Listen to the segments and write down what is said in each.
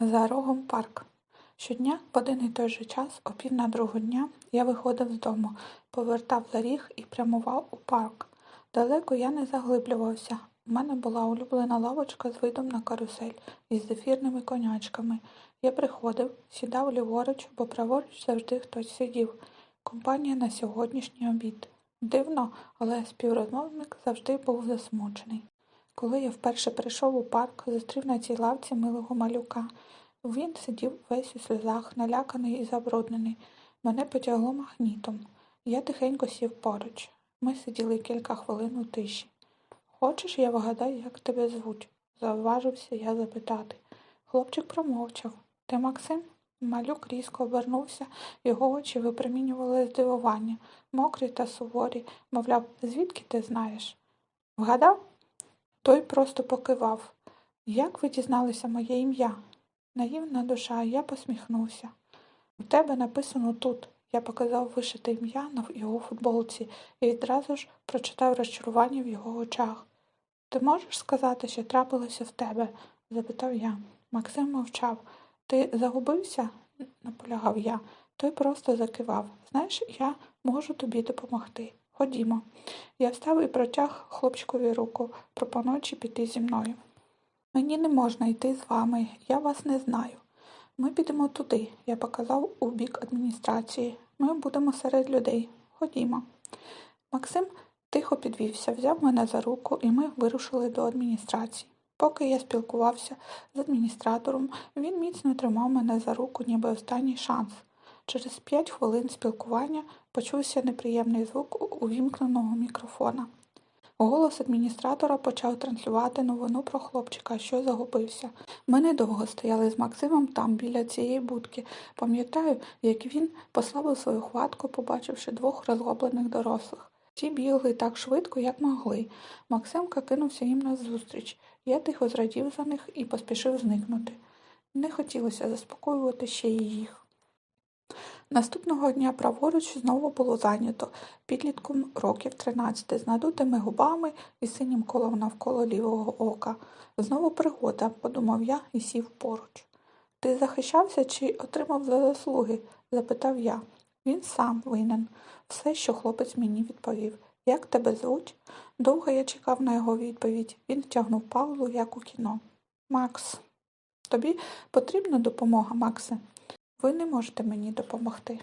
За рогом парк. Щодня в один і той же час, о пів на другу дня, я виходив з дому, повертав за ріг і прямував у парк. Далеко я не заглиблювався. У мене була улюблена лавочка з видом на карусель із зефірними конячками. Я приходив, сідав ліворуч, бо праворуч завжди хтось сидів. Компанія на сьогоднішній обід. Дивно, але співрозмовник завжди був засмучений. Коли я вперше прийшов у парк, зустрів на цій лавці милого малюка. Він сидів весь у сльозах, наляканий і забруднений. Мене потягло магнітом. Я тихенько сів поруч. Ми сиділи кілька хвилин у тиші. Хочеш, я вгадаю, як тебе звуть? завважився я запитати. Хлопчик промовчав. Ти Максим? Малюк різко обернувся, його очі випромінювали здивування, мокрі та суворі, мовляв, звідки ти знаєш? Вгадав? Той просто покивав. Як ви дізналися моє ім'я? Наївна душа, я посміхнувся. У тебе написано тут. Я показав вишите ім'я на його футболці і відразу ж прочитав розчарування в його очах. Ти можеш сказати, що трапилося в тебе? запитав я. Максим мовчав. Ти загубився? наполягав я. Той просто закивав. Знаєш, я можу тобі допомогти. Ходімо. Я встав і протяг хлопчикові руку, пропонуючи піти зі мною. Мені не можна йти з вами, я вас не знаю. Ми підемо туди, я показав у бік адміністрації. Ми будемо серед людей. Ходімо. Максим тихо підвівся, взяв мене за руку, і ми вирушили до адміністрації. Поки я спілкувався з адміністратором, він міцно тримав мене за руку, ніби останній шанс. Через п'ять хвилин спілкування почувся неприємний звук увімкненого мікрофона. Голос адміністратора почав транслювати новину про хлопчика, що загубився. Ми недовго стояли з Максимом там, біля цієї будки. Пам'ятаю, як він послабив свою хватку, побачивши двох розгублених дорослих. Ті бігли так швидко, як могли. Максимка кинувся їм назустріч. Я тихо зрадів за них і поспішив зникнути. Не хотілося заспокоювати ще й їх. Наступного дня праворуч знову було зайнято підлітком років 13 з надутими губами і синім колом навколо лівого ока. Знову пригода, подумав я і сів поруч. Ти захищався чи отримав за заслуги? запитав я. Він сам винен. Все, що хлопець мені відповів. Як тебе звуть? Довго я чекав на його відповідь. Він втягнув паузу, як у кіно. Макс, тобі потрібна допомога, Максе? Ви не можете мені допомогти.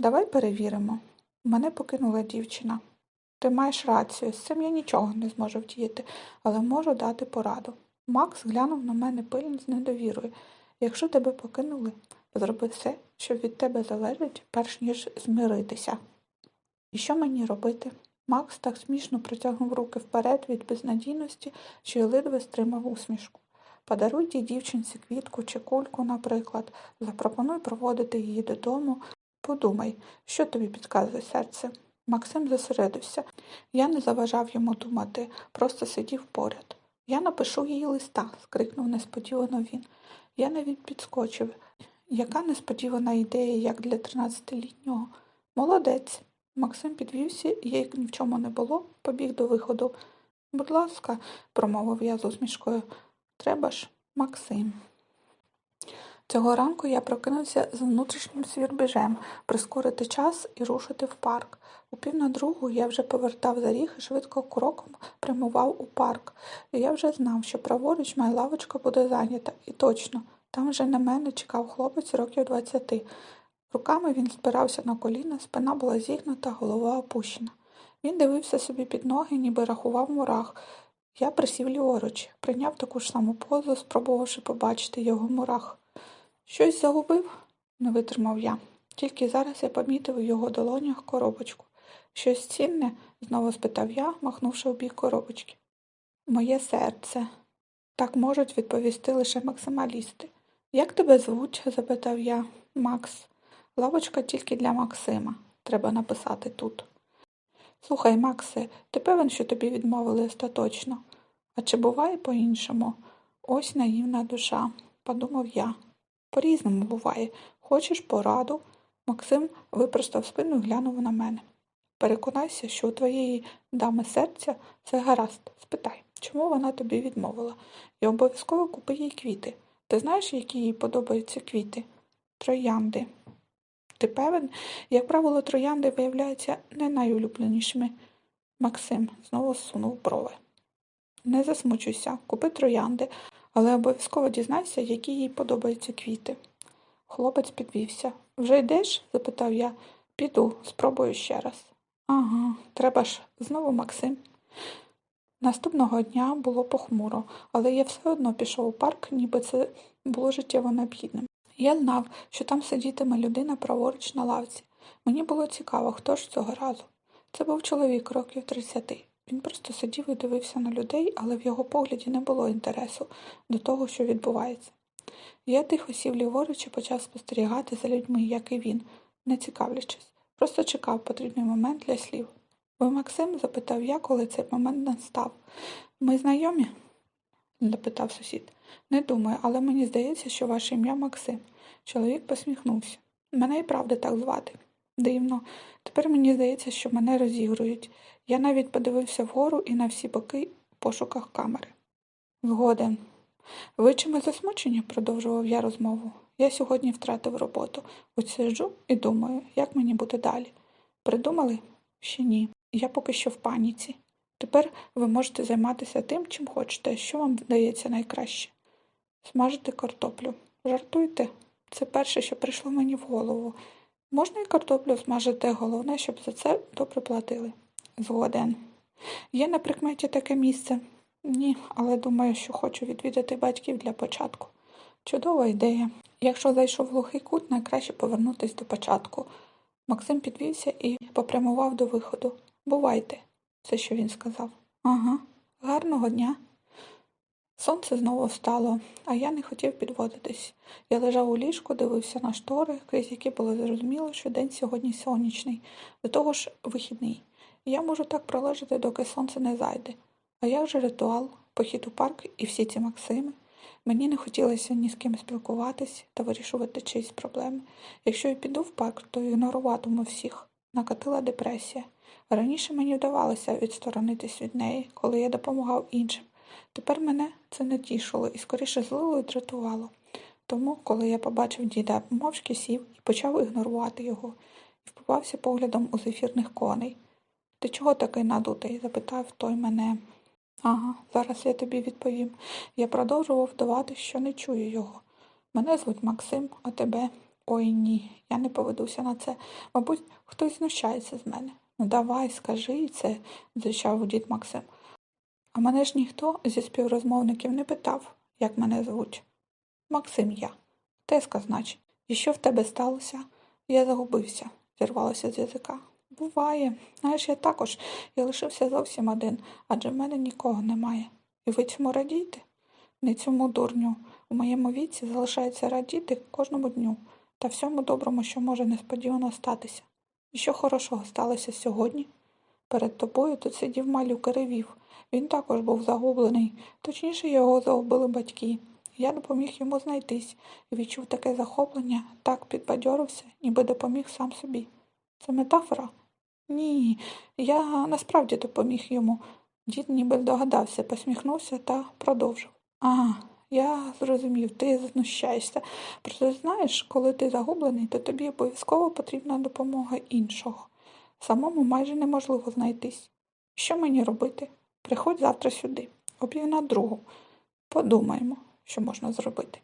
Давай перевіримо. Мене покинула дівчина. Ти маєш рацію, з цим я нічого не зможу вдіяти, але можу дати пораду. Макс глянув на мене пильно з недовірою. Якщо тебе покинули, зроби все, що від тебе залежить, перш ніж змиритися. І що мені робити? Макс так смішно протягнув руки вперед від безнадійності, що й ледве стримав усмішку. Подаруй тій дівчинці квітку чи кульку, наприклад, запропонуй проводити її додому. Подумай, що тобі підказує серце. Максим зосередився. Я не заважав йому думати, просто сидів поряд. Я напишу їй листа, скрикнув несподівано він. Я навіть підскочив. Яка несподівана ідея, як для тринадцятилітнього. Молодець. Максим підвівся і, як ні в чому не було, побіг до виходу. Будь ласка, промовив я з усмішкою. Треба ж, Максим. Цього ранку я прокинувся з внутрішнім свірбіжем прискорити час і рушити в парк. У пів на другу я вже повертав за ріг і швидко кроком прямував у парк. Я вже знав, що праворуч моя лавочка буде зайнята. І точно, там вже на мене чекав хлопець років двадцяти. Руками він спирався на коліна, спина була зігнута, голова опущена. Він дивився собі під ноги, ніби рахував мурах. Я присів ліворуч, прийняв таку ж саму позу, спробувавши побачити його мурах. Щось загубив? не витримав я. Тільки зараз я помітив у його долонях коробочку. Щось цінне? знову спитав я, махнувши у бік коробочки. Моє серце. Так можуть відповісти лише максималісти. Як тебе звуть? запитав я. Макс. Лавочка тільки для Максима. Треба написати тут. Слухай, Максе, ти певен, що тобі відмовили остаточно? А чи буває по-іншому? Ось наївна душа, подумав я. По-різному буває. Хочеш пораду? Максим випростав спину і глянув на мене. Переконайся, що у твоєї дами серця все гаразд. Спитай, чому вона тобі відмовила, і обов'язково купи їй квіти. Ти знаєш, які їй подобаються квіти? Троянди. Ти певен? Як правило, троянди виявляються не найулюбленішими. Максим знову сунув брови. Не засмучуйся, купи троянди, але обов'язково дізнайся, які їй подобаються квіти. Хлопець підвівся. Вже йдеш? запитав я. Піду, спробую ще раз. Ага, треба ж знову Максим. Наступного дня було похмуро, але я все одно пішов у парк, ніби це було життєво необхідним. Я знав, що там сидітиме людина праворуч на лавці. Мені було цікаво, хто ж цього разу. Це був чоловік років 30. Він просто сидів і дивився на людей, але в його погляді не було інтересу до того, що відбувається. Я тихо сів ліворуч і почав спостерігати за людьми, як і він, не цікавлячись. Просто чекав потрібний момент для слів. Ви Максим? запитав я, коли цей момент настав. Ми знайомі? Запитав сусід. Не думаю, але мені здається, що ваше ім'я Максим. Чоловік посміхнувся. Мене і правда так звати. Дивно. Тепер мені здається, що мене розігрують. Я навіть подивився вгору і на всі боки в пошуках камери. Згоден. Ви чимось засмучені? продовжував я розмову. Я сьогодні втратив роботу. Ось сиджу і думаю, як мені бути далі. Придумали? Ще ні. Я поки що в паніці. Тепер ви можете займатися тим, чим хочете, що вам вдається найкраще. Смажити картоплю. Жартуйте. Це перше, що прийшло мені в голову. Можна і картоплю смажити, головне, щоб за це добре платили. Згоден. Є на прикметі таке місце? Ні, але думаю, що хочу відвідати батьків для початку. Чудова ідея. Якщо зайшов в глухий кут, найкраще повернутися до початку. Максим підвівся і попрямував до виходу. Бувайте, це що він сказав. Ага, гарного дня. Сонце знову встало, а я не хотів підводитись. Я лежав у ліжку, дивився на штори, крізь які було зрозуміло, що день сьогодні сонячний, до того ж вихідний. І я можу так пролежати, доки сонце не зайде. А як же ритуал, похід у парк і всі ці Максими? Мені не хотілося ні з ким спілкуватись та вирішувати чиїсь проблеми. Якщо я піду в парк, то ігноруватиму всіх. Накатила депресія. Раніше мені вдавалося відсторонитись від неї, коли я допомагав іншим. Тепер мене це не тішило і скоріше злило і дратувало. Тому, коли я побачив діда, мовчки сів і почав ігнорувати його, і впивався поглядом у зефірних коней. Ти чого такий надутий? запитав той мене. Ага, зараз я тобі відповім. Я продовжував вдавати, що не чую його. Мене звуть Максим, а тебе. Ой ні, я не поведуся на це. Мабуть, хтось знущається з мене. Ну давай, скажи це, звичав дід Максим. А мене ж ніхто зі співрозмовників не питав, як мене звуть. Максим я. Теска, значить. І що в тебе сталося? Я загубився, зірвалося з язика. Буває. Знаєш, я також. Я лишився зовсім один, адже в мене нікого немає. І ви цьому радієте? Не цьому дурню. У моєму віці залишається радіти кожному дню та всьому доброму, що може несподівано статися. І що хорошого сталося сьогодні? Перед тобою тут сидів малюк ревів. Він також був загублений, точніше його загубили батьки. Я допоміг йому знайтись і відчув таке захоплення, так підбадьорився, ніби допоміг сам собі. Це метафора? Ні, я насправді допоміг йому. Дід ніби здогадався, посміхнувся та продовжив. Ага, я зрозумів, ти знущаєшся. Проте знаєш, коли ти загублений, то тобі обов'язково потрібна допомога іншого. Самому майже неможливо знайтись. Що мені робити? Приходь завтра сюди, о на другу. Подумаємо, що можна зробити.